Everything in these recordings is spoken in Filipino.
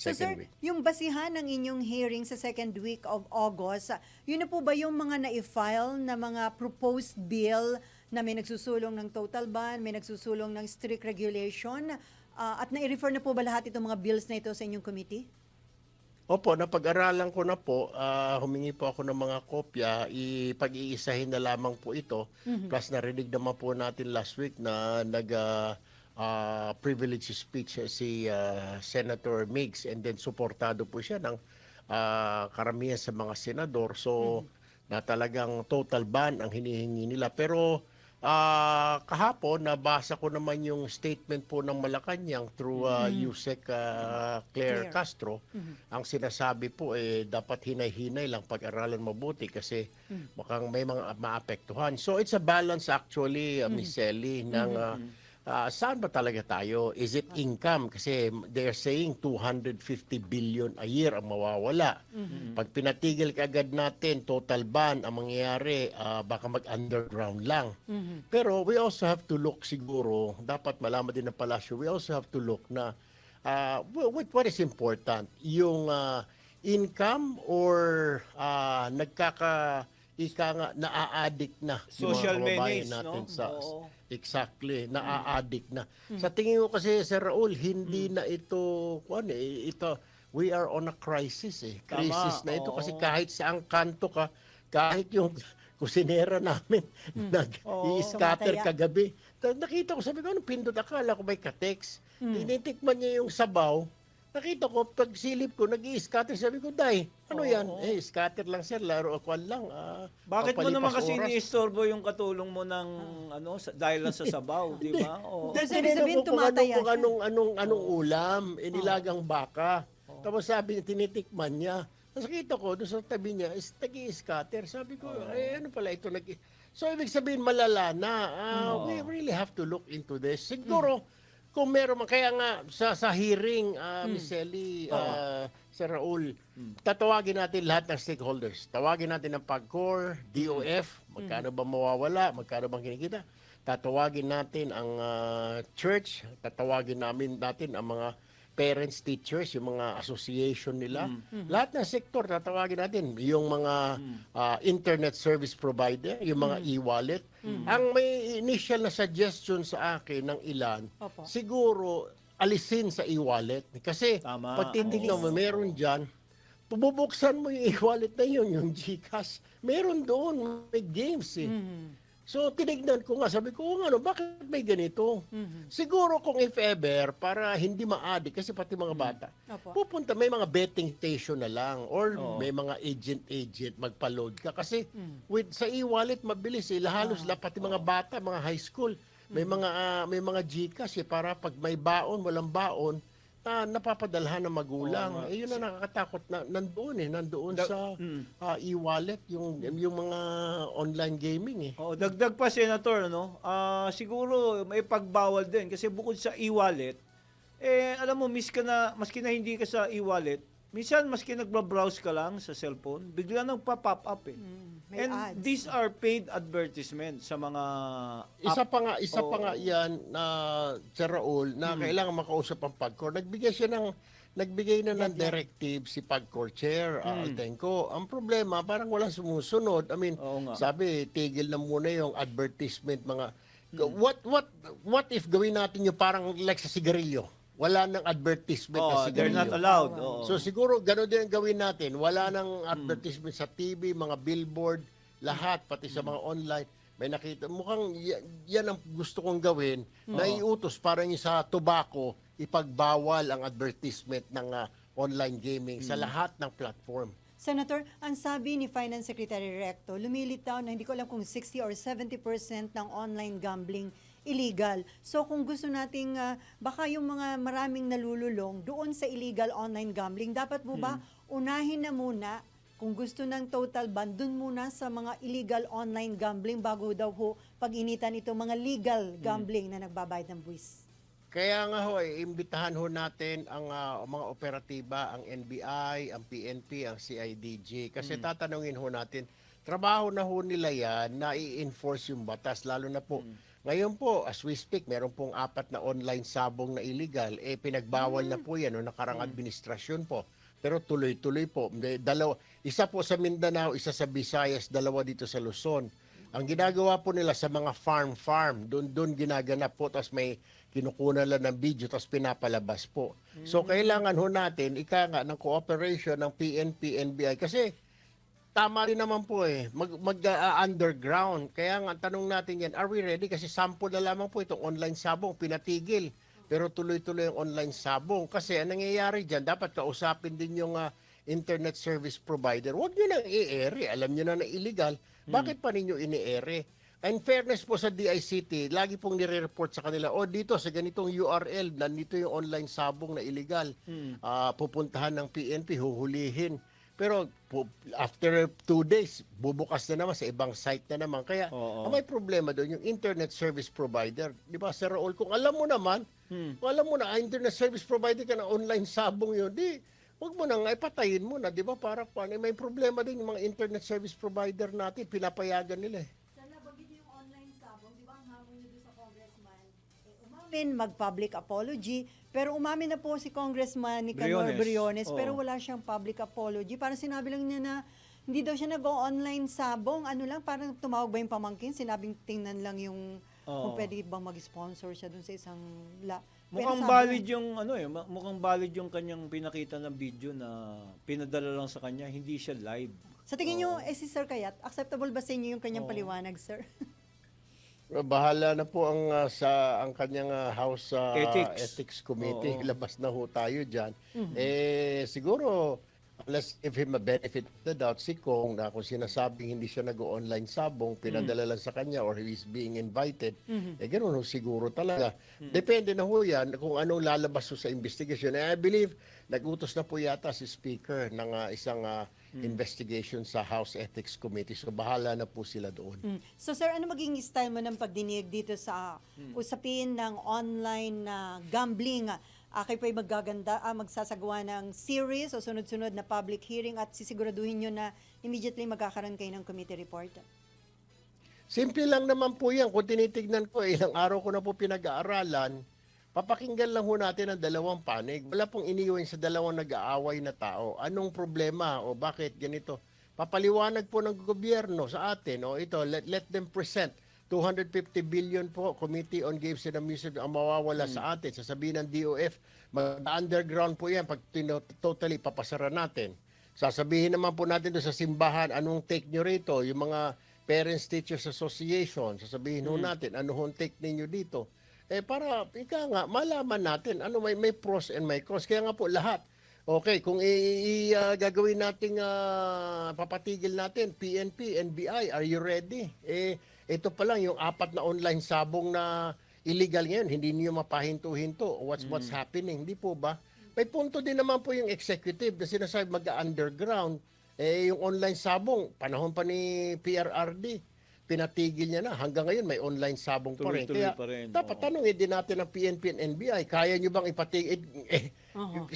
So second sir, week. yung basihan ng inyong hearing sa second week of August, ah, yun na po ba yung mga na-file na mga proposed bill na may nagsusulong ng total ban, may nagsusulong ng strict regulation, ah, at na-refer na po ba lahat itong mga bills na ito sa inyong committee? Opo, napag-aralan ko na po, ah, humingi po ako ng mga kopya, ipag-iisahin na lamang po ito. Plus narinig naman po natin last week na nag ah, ah, privilege speech si ah, Senator Miggs and then suportado po siya ng ah, karamihan sa mga senador. So na talagang total ban ang hinihingi nila. Pero ah, kahapon nabasa ko naman yung statement po ng Malacanang through ah, Yusek ah, Claire Claire. Castro. Ang sinasabi po eh dapat hinay-hinay lang pag-aralan mabuti kasi mukhang may mga maapektuhan. So it's a balance actually, uh, Miss Ellie, ng ah, ah, saan ba talaga tayo? Is it income? Kasi they're saying 250 billion a year ang mawawala. Pag pinatigil ka agad natin, total ban, ang mangyayari, ah, baka mag-underground lang. Pero we also have to look siguro, dapat malaman din ng palasyo, we also have to look na uh, what, what is important? Yung ah, income or ah, nagkaka ika nga naa-addict na yung Social menace, natin no? sa Oo. exactly naa-addict na. Sa tingin ko kasi Sir Raul hindi na ito kuan eh, ito we are on a crisis eh. Tama, crisis na ito kasi oo. kahit saang kanto ka kahit yung kusinera namin nag-i-scatter Tumataya. kagabi. Ta- nakita ko sabi ko anong pindot? Akala ko may ka-text. Tinitikman niya yung sabaw Nakita ko, pag silip ko, nag scatter Sabi ko, Day, ano Oo. yan? Eh, scatter lang sir, laro kwan lang. ah, Bakit mo naman kasi oras." iniistorbo yung katulong mo ng ano sa, dahil lang sa sabaw, di ba? Oo. Dahil tinanong sabihin, ko kung anong, tumataya kung siya. anong, anong, anong ulam, inilagang baka. Tapos sabi niya, tinitikman niya. Tapos nakita ko, doon sa tabi niya, is nag-i-scatter. Sabi ko, eh, ano pala ito? Nag so, ibig sabihin, malala na. Ah, We really have to look into this. Siguro, kung meron man, kaya nga sa, sa hearing, uh, Miss Ellie, ah, Sir Raul, tatawagin natin lahat ng stakeholders. Tawagin natin ang PAGCOR, DOF, magkano ba mawawala, magkano bang kinikita. Tatawagin natin ang ah, church, tatawagin namin natin ang mga parents, teachers, yung mga association nila. Lahat ng sektor, tatawagin natin. Yung mga ah, internet service provider, yung mga e-wallet. Ang may initial na suggestion sa akin ng ilan, Opo. siguro alisin sa e-wallet. Kasi Tama. pag titignan mo, meron dyan, pububuksan mo yung e-wallet na yun, yung GCash. Meron doon, may games eh. So, tinignan ko nga, sabi ko, "Oo nga, ano, bakit may ganito? Siguro kung if ever, para hindi ma-addict, kasi pati mga bata, Opo. pupunta, may mga betting station na lang, or Oo. may mga agent-agent, magpa-load ka. Kasi with sa e-wallet, mabilis eh, halos la, pati mga bata, mga high school, may mga ah, may mga GCash eh, para pag may baon, walang baon, na napapadalhan ng magulang. Oo nga. eh, yun na nakakatakot na nandoon eh, nandoon Da- sa Mm. ah, e-wallet, yung, yung mga online gaming eh. Oo, dagdag pa senator no. Ah, siguro may pagbawal din kasi bukod sa e-wallet eh alam mo miss ka na maski na hindi ka sa e-wallet, minsan maski nagba-browse ka lang sa cellphone, bigla nang pa-pop up eh. May And ads. these are paid advertisements sa mga Isa app. pa nga, isa pa Oo. nga 'yan na Sir Raul na kailangan makausap ang PAGCOR. Nagbigay siya ng nagbigay na ng directive si PAGCOR chair, uh, Altenco. Ang problema, parang walang sumusunod. I mean, Oo nga. sabi, tigil na muna yung advertisement mga what what what if gawin natin yung parang like sa sigarilyo? Wala nang advertisement na Oh, they're sigarilyo. not allowed. Oo. So siguro gano'n din ang gawin natin. Wala nang advertisement sa TV, mga billboard, lahat, pati sa mga online. May nakita. Mukhang yan ang gusto kong gawin na iutos parang yung sa tobacco, ipagbawal ang advertisement ng ah, online gaming sa lahat ng platform. Senator, ang sabi ni Finance Secretary Recto, lumilitaw na hindi ko alam kung 60 or 70% ng online gambling illegal. So kung gusto nating, ah, baka yung mga maraming nalululong doon sa illegal online gambling, dapat mo ba unahin na muna kung gusto ng total ban, dun muna sa mga illegal online gambling bago daw ho pag-initan ito mga legal gambling na nagbabayad ng buwis. Kaya nga ho, eh, imbitahan ho natin ang ah, mga operatiba, ang NBI, ang PNP, ang CIDG. Kasi tatanungin ho natin, trabaho na ho nila yan na i-enforce yung batas, lalo na po Ngayon po, as we speak, meron pong apat na online sabong na illegal. Eh, pinagbawal na po yan, no, nakarang administrasyon po. Pero tuloy-tuloy po. May Dalawa, isa po sa Mindanao, isa sa Visayas, dalawa dito sa Luzon. Ang ginagawa po nila sa mga farm-farm, doon doon ginaganap po, tapos may kinukunan lang ng video, tapos pinapalabas po. So, kailangan ho natin, ika nga, ng cooperation ng PNP, NBI, kasi tama rin naman po eh, mag, mag underground. Kaya nga, tanong natin yan, are we ready? Kasi sample na lamang po itong online sabong, pinatigil. Pero tuloy-tuloy ang online sabong. Kasi ang nangyayari dyan, dapat kausapin din yung ah, internet service provider. Huwag nyo nang i-ere. Alam nyo na na illegal. Bakit pa ninyo ini-ere? And fairness po sa DICT, lagi pong nire-report sa kanila, oh dito sa ganitong URL, nandito yung online sabong na illegal. Ah, pupuntahan ng PNP, huhulihin. Pero after two days, bubukas na naman sa ibang site na naman. Kaya Oo. ang may problema doon yung internet service provider. Di ba, Sir Raul, kung alam mo naman, kung alam mo na, ah, internet service provider ka na online sabong yun, di, wag mo na nga, ipatayin mo na, di ba? Para paano, may problema din yung mga internet service provider natin, pinapayagan nila eh. Umamin, mag-public apology, pero umamin na po si Congressman Nicanor Briones. Briones, Oo. pero wala siyang public apology. Parang sinabi lang niya na hindi daw siya nag-online sabong. Ano lang, parang tumawag ba yung pamangkin? Sinabing tingnan lang yung kung Oo. pwede bang mag-sponsor siya dun sa isang la. Mukhang valid yung ano eh, mukhang valid yung kanyang pinakita ng video na pinadala lang sa kanya, hindi siya live. Sa tingin niyo, eh si Sir Kayat, acceptable ba sa inyo yung kanyang Oo. paliwanag, Sir? Bahala na po ang ah, sa ang kanyang ah, House ah, Ethics. Ethics Committee. Oo. Ilabas na ho tayo diyan. Eh siguro let's give him a benefit of the doubt si Kong na kung sinasabing hindi siya nag-online sabong, pinadala lang sa kanya or he's being invited, eh ganoon ho siguro talaga. Depende na ho yan kung anong lalabas ho sa investigation. And I believe nagutos na po yata si Speaker ng ah, isang ah, investigation sa House Ethics Committee. So bahala na po sila doon. Mm. So sir, ano magiging style mo ng pagdinig dito sa usapin ng online na gambling? Ah, kayo po'y maggaganda, ah, magsasagawa ng series o sunod-sunod na public hearing at sisiguraduhin nyo na immediately magkakaroon kayo ng committee report. Simple lang naman po yan. Kung tinitignan ko, eh, ilang araw ko na po pinag-aaralan, papakinggan lang ho natin ang dalawang panig. Wala pong iniwan sa dalawang nag-aaway na tao. Anong problema o bakit ganito? Papaliwanag po ng gobyerno sa atin, o ito, let, let them present. 250 billion po, Committee on Games and Amusement ang mawawala sa atin. Sasabihin ng DOF, mag-underground po yan pag totally papasara natin. Sasabihin naman po natin doon sa simbahan, anong take nyo rito? Yung mga Parents Teachers Association, sasabihin ho natin, ano hong take ninyo dito? Eh para, ika nga, malaman natin, ano may, may pros and may cons. Kaya nga po lahat. Okay, kung i, i- ah, gagawin nating ah, papatigil natin, PNP, NBI, are you ready? Eh, ito pa lang yung apat na online sabong na illegal ngayon, hindi niyo mapahinto-hinto. What's what's happening? Hindi po ba? May punto din naman po yung executive na sinasabi mag-underground. Eh, yung online sabong, panahon pa ni PRRD, pinatigil niya na. Hanggang ngayon, may online sabong pa rin. Tuloy-tuloy Kaya, pa rin, dapat oo. tanongin din natin ng PNP and NBI, kaya nyo bang ipatigil? Eh,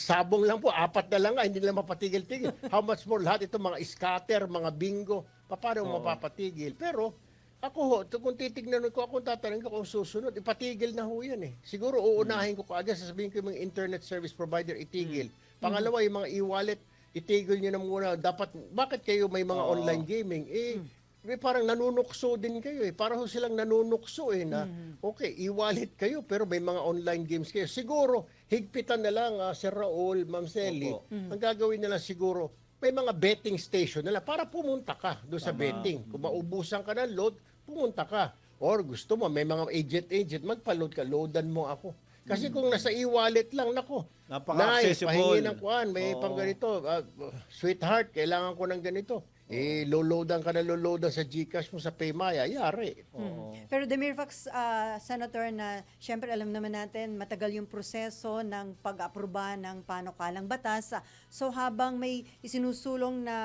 sabong lang po, apat na lang nga, hindi lang mapatigil-tigil. How much more lahat ito, mga scatter, mga bingo, pa- paano mo mapapatigil? Pero, ako ho, to- kung titignan ko, ako tatanungin ko kung susunod, ipatigil na ho yan eh. Siguro uunahin ko kaagad, sasabihin ko yung mga internet service provider, itigil. Pangalawa, yung mga e-wallet, itigil nyo na muna. Dapat, bakit kayo may mga Oo. online gaming? Eh, eh, parang nanunukso din kayo eh. Parang silang nanunukso eh na, okay, e-wallet kayo pero may mga online games kayo. Siguro, higpitan na lang, ah, Sir Raul, Ma'am Selly, Opo. ang gagawin na lang siguro, may mga betting station na lang para pumunta ka doon sa Tama. betting. Kung maubusan ka ng load, pumunta ka. Or gusto mo, may mga agent-agent, magpa-load ka, loadan mo ako. Kasi kung nasa e-wallet lang, nako, Napaka-accessible. Nay, pahingi ng kuhan, may Oo. pang ganito. ah, sweetheart, kailangan ko ng ganito. Eh, loloadan ka na loloadan sa Gcash mo sa Paymaya, yari. Oo. Pero Demir Fox, ah, Senator, na siyempre alam naman natin, matagal yung proseso ng pag-aproba ng panukalang batas. So habang may isinusulong na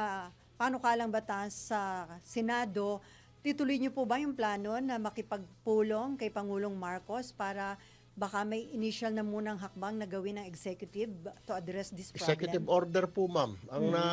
panukalang batas sa Senado, tituloy niyo po ba yung plano na makipagpulong kay Pangulong Marcos para baka may initial na munang hakbang na gawin ng executive to address this problem. Executive order po, ma'am. Ang na,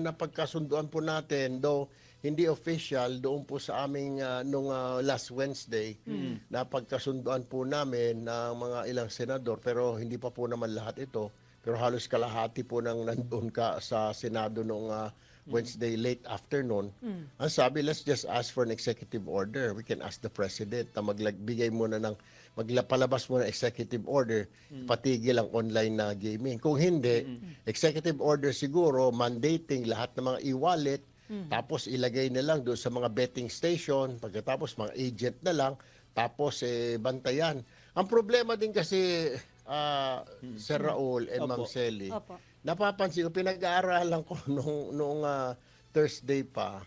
napagkasunduan po natin, though hindi official, doon po sa aming ah, nung ah, last Wednesday, napagkasunduan po namin ng mga ilang senador, pero hindi pa po naman lahat ito. Pero halos kalahati po nang nandoon ka sa Senado nung ah, Wednesday late afternoon. Ang sabi, let's just ask for an executive order. We can ask the president na magbigay muna ng maglapalabas muna executive order, patigil ang online na gaming. Kung hindi, executive order siguro mandating lahat ng mga e-wallet, tapos ilagay na lang doon sa mga betting station, pagkatapos mga agent na lang, tapos eh, bantayan. Ang problema din kasi, ah, Sir Raul and Ma'am Opo. Selly, Opo. Napapansin ko, pinag-aaralan ko nung, nung ah, Thursday pa,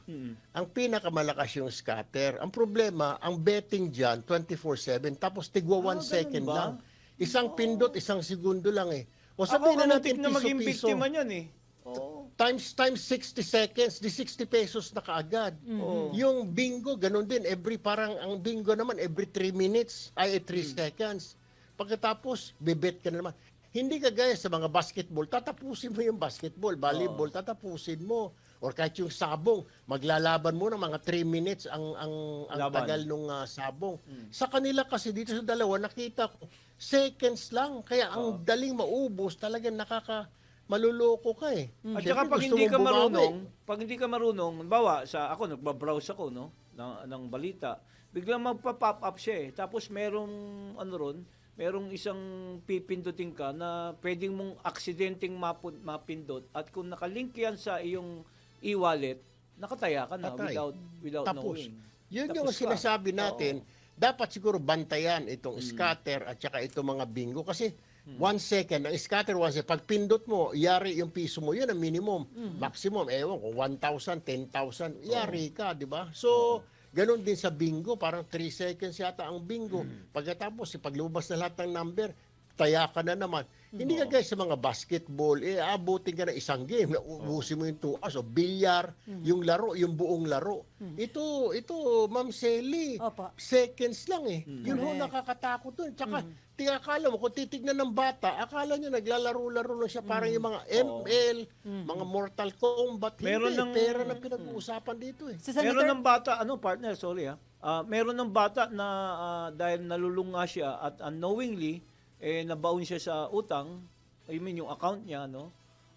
ang pinakamalakas yung scatter. Ang problema, ang betting dyan, 24-7, tapos tigwa Ah, one ganun second ba? lang. Isang pindot, isang segundo lang eh. O Ako sabihin na natin na maging piso-piso. biktima niyan eh. Oo. Times times 60 seconds, di 60 pesos na kaagad. Oo. Yung bingo, ganun din. Every, parang ang bingo naman, every 3 minutes, ay 3 seconds. Pagkatapos, bebet ka na naman. Hindi kagaya sa mga basketball, tatapusin mo yung basketball, volleyball, tatapusin mo. Or kahit yung sabong, maglalaban mo ng mga 3 minutes ang ang, ang Laban. tagal nung ah, sabong. Sa kanila kasi dito sa dalawa, nakita ko, seconds lang. Kaya ang daling maubos, talagang nakaka maluloko ka eh. At Siyempre, saka pag hindi ka marunong, pag hindi ka marunong, bawa sa ako nagba-browse ako no ng, ng balita, biglang magpa-pop up siya eh. Tapos merong ano ron, merong isang pipindutin ka na pwedeng mong aksidenteng mapun, mapindot at kung nakalink yan sa iyong e-wallet, nakataya ka na Tatay. without without Tapos, knowing. yun Tapos yung ka. sinasabi natin, dapat siguro bantayan itong Mm. scatter at saka itong mga bingo kasi one second, ang scatter one second, pag pindot mo, yari yung piso mo, yun ang minimum. Mm. Maximum, ewan ko, 1,000, 10,000, yari ka, di ba? So, ganun din sa bingo, parang 3 seconds yata ang bingo. Mm. Pagkatapos, pag lumabas na lahat ng number, taya ka na naman. Mm. Hindi ka guys sa mga basketball, eh, abutin ka na isang game, ubusin mo yung 2 hours, o bilyar, Mm. yung laro, yung buong laro. Ito, ito, Ma'am Selly, Opo. seconds lang eh. Mm. Yun ho, nakakatakot dun. Tsaka, mm. akala mo, kung titignan ng bata, akala nyo naglalaro-laro lang siya, parang yung mga ML, mga Mortal Kombat. Meron Hindi, ng- pera na pinag-uusapan dito eh. So, Meron Senator, ng bata, ano partner, sorry ha. Ah, meron ng bata na ah, dahil nalulunga siya at unknowingly eh nabaon siya sa utang, I mean yung account niya no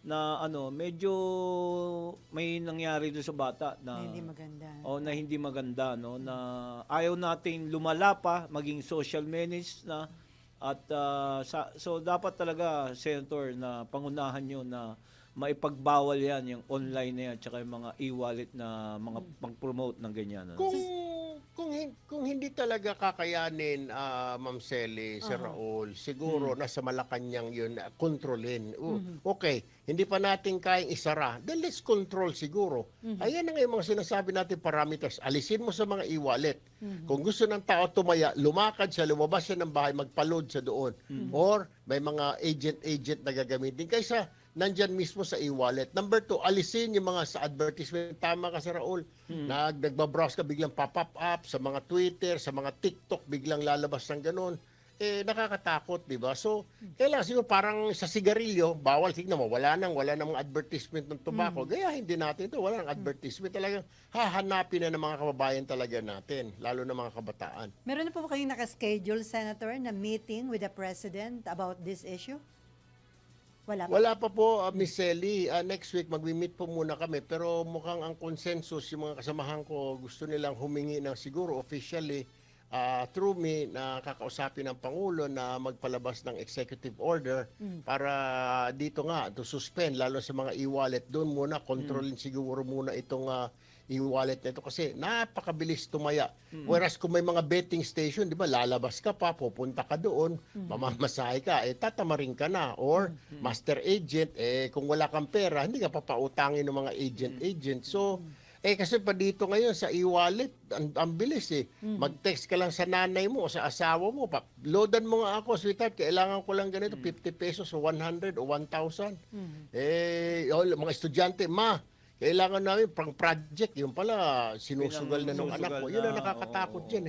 na ano medyo may nangyari doon sa bata na hindi maganda. o na hindi maganda no na ayaw nating lumala pa maging social menace na at ah, sa, so dapat talaga senator na pangunahan nyo na maipagbawal yan yung online na yan tsaka yung mga e-wallet na mga pag-promote ng ganyan ano. Kung kung kung hindi talaga kakayanin ah, Ma'am Selly, Sir Raul, siguro nasa Malacanang 'yun kontrolin. O- Okay, hindi pa natin kayang isara. Then let's control siguro. Ayan na nga yung mga sinasabi natin parameters. Alisin mo sa mga e-wallet. Kung gusto ng tao tumaya, lumakad siya, lumabas siya ng bahay, magpa-load siya doon. Or may mga agent-agent na gagamitin. Kaysa nandyan mismo sa e-wallet. Number two, alisin yung mga sa advertisement. Tama ka, Sir Raul. Nag, nagbabrowse ka, biglang pop-up up sa mga Twitter, sa mga TikTok, biglang lalabas ng ganun. Eh, nakakatakot, di ba? So, kailangan siguro parang sa sigarilyo, bawal, tignan mo, wala nang, wala nang advertisement ng tobacco. Gayahin din natin ito, wala nang advertisement. Talagang hahanapin na ng mga kababayan talaga natin, lalo na mga kabataan. Meron na po ba kayong nakaschedule, Senator, na meeting with the President about this issue? Wala pa. Wala pa po, uh, Miss Selly. Uh, next week, magmi-meet po muna kami. Pero mukhang ang consensus, yung mga kasamahan ko, gusto nilang humingi ng siguro officially uh, through me na kakausapin ng Pangulo na magpalabas ng executive order para dito nga, to suspend, lalo sa mga e-wallet. Doon muna, kontrolin siguro muna itong uh, e-wallet nito kasi napakabilis tumaya. Whereas kung may mga betting station, di ba, lalabas ka pa, pupunta ka doon, mamamasahe ka, eh tatamarin ka na. Or master agent, eh kung wala kang pera, hindi ka papautangin ng mga agent-agent. So, eh kasi pa dito ngayon sa e-wallet, ang, ang bilis eh. Mag-text ka lang sa nanay mo o sa asawa mo, pa, loadan mo nga ako, sweetheart, kailangan ko lang ganito, 50 pesos o 100 o 1,000. Eh, oh, mga estudyante, ma, kailangan namin pang project, yung pala sinusugal na ng Sinusugal anak ko. Yun ang na, nakakatakot dyan eh.